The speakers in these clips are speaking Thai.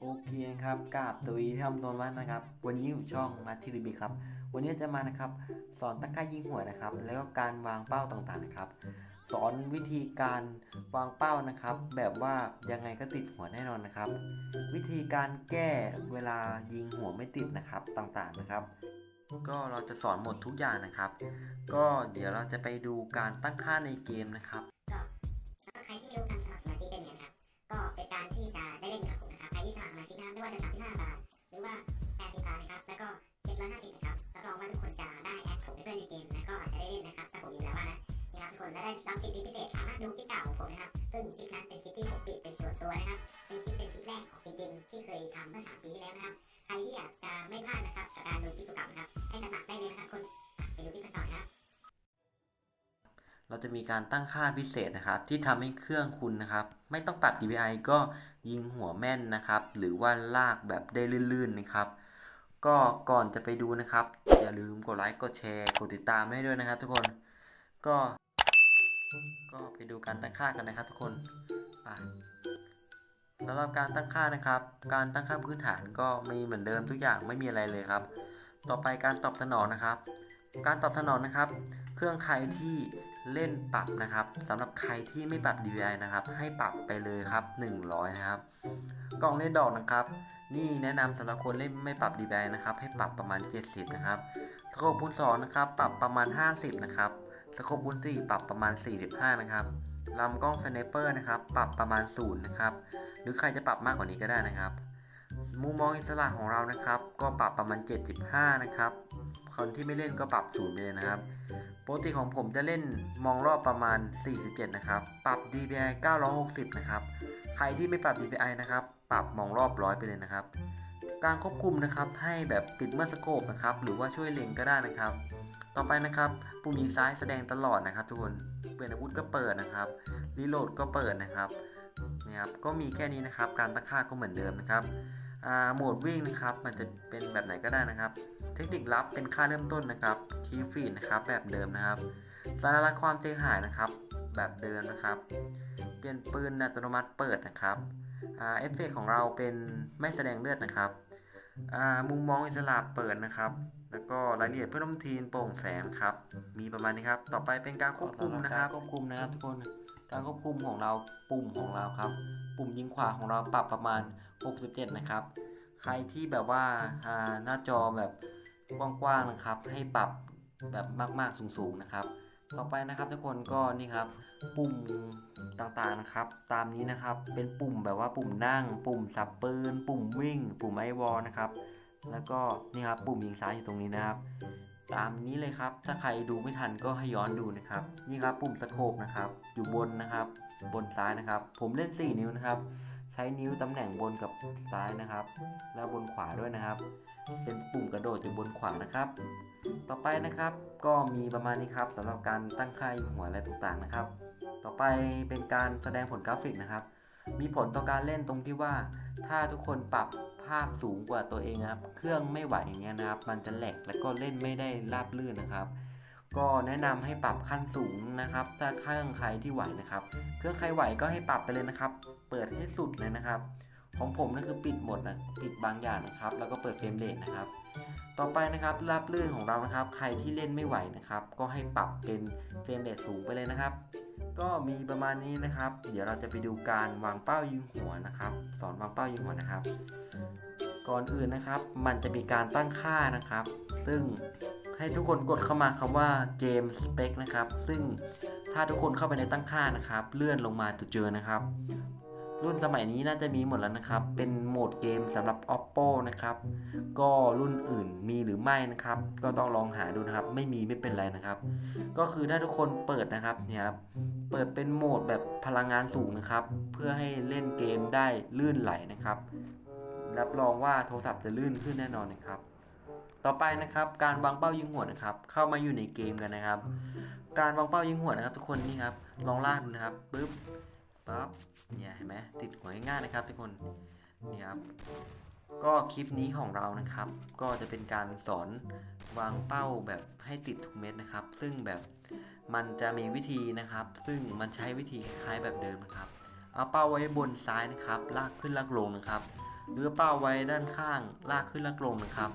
โอเคครับกราบสวัสดีท่านผู้ชมานนะครับ วันนี้อยู่ช่องมาทีรีบีครับ วันนี้จะมานะครับ สอนตั้งค่ายิงหัวนะครับ แล้วก็การวางเป้าต่างๆนะครับ สอนวิธีการวางเป้านะครับ แบบว่ายังไงก็ติดหัวแน่นอนนะครับ วิธีการแก้เวลายิงหัวไม่ติดนะครับต่างๆนะครับก็เราจะสอนหมดทุกอย่างนะครับ ก็เดี๋ยวเราจะไปดูการตั้งค่าในเกมนะครับ นี่ครับทุกคนและได้รับสิทธิพิเศษสามารถดูคลิปเก่าของผมนะครับ ซึ่งคลิปนั้นเป็นคลิปที่ผมปิดเป็นส่วนตัวนะครับ เป็นคลิปเป็นคลิปแรกของจริงๆที่เคยทำเมื่อ3ปีที่แล้วนะครับ ใครที่อยากจะไม่พลาดนะครับกับการดูคลิปเก่านะครับ ให้สมัครได้เลยนะครับคนอะไปดูคลิปกันต่อนะครับ เราจะมีการตั้งค่าพิเศษนะครับ ที่ทำให้เครื่องคุณนะครับ ไม่ต้องปรับ DPI ก็ยิงหัวแม่นนะครับ หรือว่าลากแบบได้ลื่นๆนะครับ ก็ก่อนจะไปดูนะครับอย่าลืมกดไลค์กดแชร์กดติดตามให้ด้วยนะครับ ทุกคนก็ ก็ไปดูการตั้งค่ากันนะครับทุกคนสำหรับการตั้งค่านะครับ การตั้งค่าพื้นฐานก็มีเหมือนเดิมทุกอย่างไม่มีอะไรเลยครับ ต่อไปการตอบสนองนะครับ การตอบสนองนะครับ เครื่องใครที่เล่นปรับนะครับสำหรับใครที่ไม่ปรับ DPI นะครับ ให้ปรับไปเลยครับ 100 นะครับ กล่องเล่นดอกนะครับ นี่แนะนำสำหรับคนเล่นไม่ปรับ DPI นะครับ ให้ปรับประมาณ 70 นะครับสโคปคูณ2นะครับ ปรับประมาณ 50 นะครับ สโคปคูณ4ปรับประมาณ 45 นะครับลำกล้องสไนเปอร์นะครับ ปรับประมาณ0นะครับหรือใครจะปรับมากกว่านี้ก็ได้นะครับมุมมองอิสระของเรานะครับ ก็ปรับประมาณ 75 นะครับ คนที่ไม่เล่นก็ปรับศูนย์ไปเลยนะครับปกติของผมจะเล่นมองรอบประมาณ 47 นะครับ ปรับ DPI 960 นะครับ ใครที่ไม่ปรับ DPI นะครับ ปรับมองรอบร้อยไปเลยนะครับ การควบคุมนะครับให้แบบปิดเมื่อสโคปนะครับ หรือว่าช่วยเล็งก็ได้นะครับ ต่อไปนะครับปุ่มยิงซ้ายแสดงตลอดนะครับทุกคนเปลี่ยนอาวุธก็เปิดนะครับรีโหลดก็เปิดนะครับนี่ครับก็มีแค่นี้นะครับ การตั้งค่าก็เหมือนเดิมนะครับอ่าโหมดวิ่งนะครับมันจะเป็นแบบไหนก็ได้นะครับ เทคนิคลับเป็นค่าเริ่มต้นนะครับคีย์ฟีดนะครับแบบเดิมนะครับสารลักษณ์ความเสียหายนะครับ แบบเดิมนะครับ เปลี่ยนปืนอัตโนมัติเปิดนะครับอ่าเอฟเฟกของเราเป็นไม่แสดงเลือดนะครับ มุมมองอิสระเปิดนะครับ แล้วก็รายละเอียดเพื่อลมทีนโปร่งแสงครับ มีประมาณนี้ครับ ต่อไปเป็นการควบคุมนะครับ ควบคุมนะครับทุกคน การควบคุมของเราปุ่มของเราครับ ปุ่มยิงขวาของเราปรับประมาณ 67 นะครับ ใครที่แบบว่าหน้าจอแบบกว้างๆนะครับ ให้ปรับแบบมากๆสูงๆนะครับ ต่อไปนะครับทุกคนก็นี่ครับ ปุ่มต่างๆนะครับ ตามนี้นะครับเป็นปุ่มแบบว่าปุ่มนั่ง ปุ่มสับปืน ปุ่มวิ่ง ปุ่มไอวอลนะครับ แล้วก็นี่ครับปุ่มยิงซ้ายอยู่ตรงนี้นะครับ ตามนี้เลยครับ ถ้าใครดูไม่ทันก็ให้ย้อนดูนะครับ นี่ครับปุ่มสโคปนะครับ อยู่บนนะครับ บนซ้ายนะครับ ผมเล่น 4 นิ้วนะครับ ใช้นิ้วตำแหน่งบนกับซ้ายนะครับ แล้วบนขวาด้วยนะครับ เป็นปุ่มกระโดดอยู่บนขวานะครับ ต่อไปนะครับก็มีประมาณนี้ครับสำหรับการตั้งค่ายิงหัวอะไรต่างๆนะครับ ต่อไปเป็นการแสดงผลกราฟิกนะครับ มีผลต่อการเล่นตรงที่ว่า ถ้าทุกคนปรับภาพสูงกว่าตัวเองครับ เครื่องไม่ไหวอย่างเงี้ยนะครับ มันจะแหลกแล้วก็เล่นไม่ได้ราบลื่นนะครับ ก็แนะนำให้ปรับขั้นสูงนะครับ ถ้าเครื่องใครที่ไหวนะครับ เครื่องใครไหวก็ให้ปรับไปเลยนะครับ เปิดให้สุดเลยนะครับ ของผมนั่นคือปิดหมดนะปิดบางอย่างนะครับ แล้วก็เปิดเฟรมเรทนะครับ ต่อไปนะครับราบลื่นของเรานะครับ ใครที่เล่นไม่ไหวนะครับ ก็ให้ปรับเป็นเฟรมเรทสูงไปเลยนะครับ ก็มีประมาณนี้นะครับ เดี๋ยวเราจะไปดูการวางเป้ายิงหัวนะครับ สอนวางเป้ายิงหัวนะครับ ก่อนอื่นนะครับ มันจะมีการตั้งค่านะครับ ซึ่งให้ทุกคนกดเข้ามาคำว่าเกมสเปคนะครับ ซึ่งถ้าทุกคนเข้าไปในตั้งค่านะครับ เลื่อนลงมาจะเจอนะครับ รุ่นสมัยนี้น่าจะมีหมดแล้วนะครับ เป็นโหมดเกมสำหรับ oppo นะครับ ก็รุ่นอื่นมีหรือไม่นะครับ ก็ต้องลองหาดูนะครับ ไม่มีไม่เป็นไรนะครับ ก็คือถ้าทุกคนเปิดนะครับเนี่ยครับ เปิดเป็นโหมดแบบพลังงานสูงนะครับ เพื่อให้เล่นเกมได้ลื่นไหลนะครับ รับรองว่าโทรศัพท์จะลื่นขึ้นแน่นอนนะครับต่อไปนะครับการวางเป้ายิงหัวนะครับ เข้ามาอยู่ในเกมกันนะครับ การวางเป้ายิงหัวนะครับ ทุกคนนี่ครับลองลากดูนะครับปึ๊บ ปั๊บเนี่ยเห็นไหมติดหัวง่ายๆนะครับทุกคนเนี่ยครับก็คลิปนี้ของเรานะครับ ก็จะเป็นการสอนวางเป้าแบบให้ติดทุกเม็ดนะครับ ซึ่งแบบมันจะมีวิธีนะครับ ซึ่งมันใช้วิธีคล้ายๆแบบเดิมนะครับ เอาเป้าไว้บนซ้ายนะครับ ลากขึ้นลากลงนะครับหรือเป้าไว้ด้านข้าง ลากขึ้นลากลงนะครับ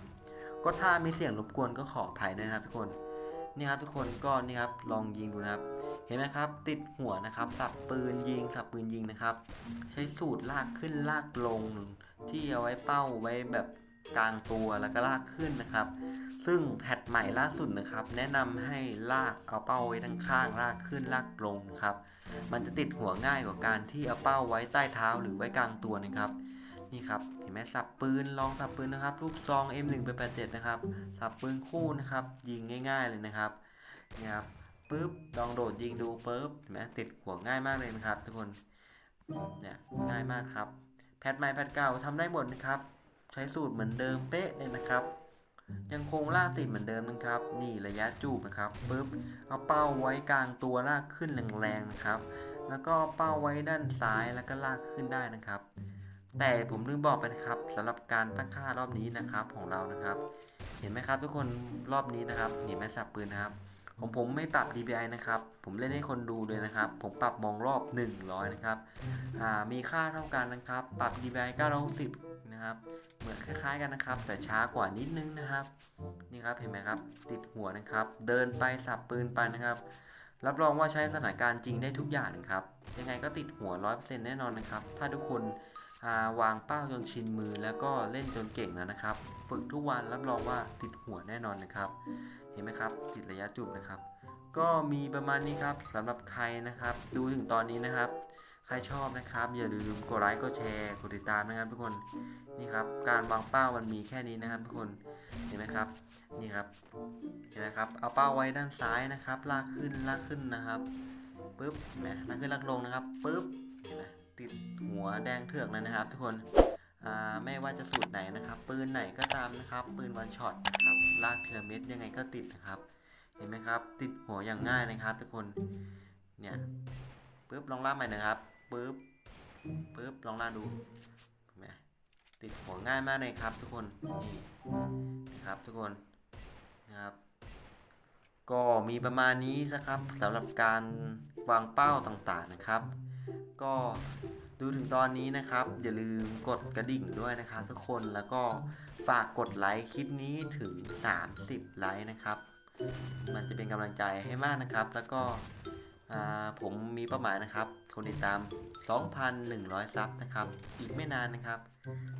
ก็ถ้ามีเสียงรบกวนก็ขออภัยด้วยนะครับทุกคนนี่ครับทุกคนก็นี่ครับลองยิงดูนะครับ เห็นไหมครับ ติดหัวนะครับ สับปืนยิง สับปืนยิงนะครับ ใช้สูตรลากขึ้นลากลง ที่เอาไว้เป้าไว้แบบกลางตัวแล้วก็ลากขึ้นนะครับ ซึ่งแพทใหม่ล่าสุดนะครับ แนะนำให้ลากเอาเป้าไว้ทั้งข้างลากขึ้นลากลงครับ มันจะติดหัวง่ายกว่าการที่เอาเป้าไว้ใต้เท้าหรือไว้กลางตัวนะครับ นี่ครับเห็นไหมสับปืนลองสับปืนนะครับ ลูกซอง M1 ไป87นะครับ สับปืนคู่นะครับ ยิงง่าย ๆเลยนะครับนี่ครับ ปุ๊บลองโดดยิงดูปุ๊บเห็นไหมติดหัวง่ายมากเลยนะครับ ทุกคนเนี่ยง่ายมากครับ แพทใหม่แพทเก่าทำได้หมดนะครับ ใช้สูตรเหมือนเดิมเป๊ะเลยนะครับ ยังคงลากติดเหมือนเดิมนะครับ นี่ระยะจูบนะครับปุ๊บเอาเป้าไว้กลางตัวลากขึ้นแรงๆนะครับ แล้วก็เป้าไว้ด้านซ้ายแล้วก็ลากขึ้นได้นะครับ แต่ผมลืมบอกไปนะครับสำหรับการตั้งค่ารอบนี้นะครับของเรานะครับ เห็นไหมครับทุกคนรอบนี้นะครับเห็นไหมสับปืนนะครับ ของผมไม่ปรับ DPI นะครับ ผมเล่นให้คนดูเลยนะครับ ผมปรับมองรอบ 100 นะครับอ่ามีค่าเท่ากันนะครับ ปรับ DPI 960นะครับ เหมือนคล้ายๆกันนะครับ แต่ช้ากว่านิดนึงนะครับ นี่ครับเห็นไหมครับ ติดหัวนะครับ เดินไปสับปืนไปนะครับ รับรองว่าใช้สถานการณ์จริงได้ทุกอย่างนะครับ ยังไงก็ติดหัว 100%แน่นอนนะครับ ถ้าทุกคนอ่าวางเป้าจนชินมือแล้วก็เล่นจนเก่งแล้วนะครับ ฝึกทุกวันรับรองว่าติดหัวแน่นอนนะครับ ห็นไหมครับติดระยะจุบนะครับ ก็มีประมาณนี้ครับสำหรับใครนะครับ ดูถึงตอนนี้นะครับ ใครชอบนะครับ อย่าลืมกดไลค์กดแชร์กดติดตามนะครับทุกคนนี่ครับการวางเป้ามันมีแค่นี้นะครับทุกคนเห็นไหมครับนี่ครับเห็นไหมครับเอาเป้าไว้ด้านซ้ายนะครับ ลากขึ้นลากขึ้นนะครับปึ๊บนไหมลากขึ้นลากลงนะครับปึ๊บเห็นไหมติดหัวแดงเถือกเลยนะครับ ทุกคน ไม่ว่าจะสูตรไหนนะครับ ปืนไหนก็ตามนะครับ ปืนวันช็อตนะครับลากทีละเม็ดยังไงก็ติดนะครับ เห็นไหมครับ ติดหัวอย่างง่ายนะครับ ทุกคนเนี่ยปึ๊บลองลากใหม่นะครับปึ๊บปึ๊บลองลากดูเห็นไหมติดหัวง่ายมากเลยครับ ทุกคนนี่นะครับทุกคนนะครับ ก็มีประมาณนี้นะครับสำหรับการวางเป้าต่างๆนะครับ ก็ ดูถึงตอนนี้นะครับ อย่าลืมกดกระดิ่งด้วยนะครับทุกคนแล้วก็ฝากกดไลค์คลิปนี้ถึง 30 ไลค์นะครับ มันจะเป็นกำลังใจให้มากนะครับ แล้วก็ผมมีเป้าหมายนะครับ คนติดตาม 2,100 ซับนะครับ อีกไม่นานนะครับ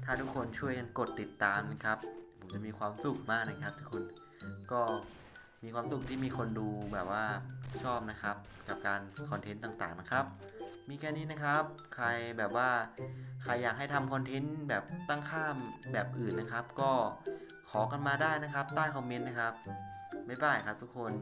ถ้าทุกคนช่วยกันกดติดตามนะครับ ผมจะมีความสุขมากนะครับ ทุกคนก็มีความสุขที่มีคนดูแบบว่าชอบนะครับ กับการคอนเทนต์ต่างๆนะครับ มีแค่นี้นะครับ ใครแบบว่าใครอยากให้ทำคอนเทนต์แบบตั้งค่ามแบบอื่นนะครับ ก็ขอกันมาได้นะครับ ใต้คอมเมนต์นะครับ บ๊ายบายครับทุกคน